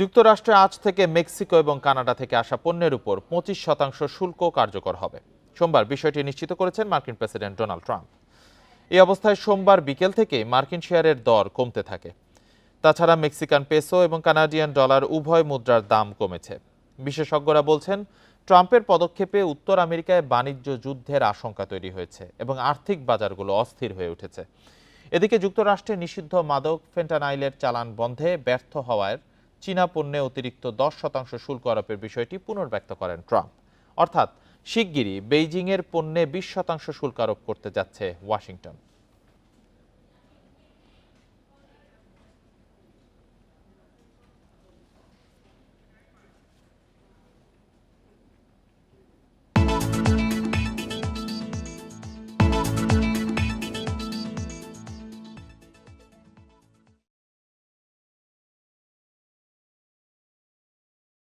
যুক্তরাষ্ট্রে আজ থেকে মেক্সিকো এবং কানাডা থেকে আসা পণ্যের উপর পঁচিশ শতাংশ শুল্ক কার্যকর হবে। সোমবার বিষয়টি নিশ্চিত করেছেন মার্কিন প্রেসিডেন্ট ডোনাল্ড ট্রাম্প। এই অবস্থায় সোমবার বিকেল থেকে মার্কিন শেয়ারের দর কমতে থাকে। তাছাড়া মেক্সিকান পেসো এবং কানাডিয়ান ডলার উভয় মুদ্রার দাম কমেছে। বিশেষজ্ঞরা বলছেন, ট্রাম্পের পদক্ষেপে উত্তর আমেরিকায় বাণিজ্য যুদ্ধের আশঙ্কা তৈরি হয়েছে এবং আর্থিক বাজারগুলো অস্থির হয়ে উঠেছে। এদিকে যুক্তরাষ্ট্রে নিষিদ্ধ মাদক ফেন্টানাইলের চালান বন্ধে ব্যর্থ হওয়ার চীনা পণ্যে অতিরিক্ত দশ শতাংশ শুল্ক আরোপের বিষয়টি পুনর্ব্যক্ত করেন ট্রাম্প। অর্থাৎ শিগগিরই বেইজিংয়ের পণ্যে বিশ শতাংশ শুল্ক আরোপ করতে যাচ্ছে ওয়াশিংটন।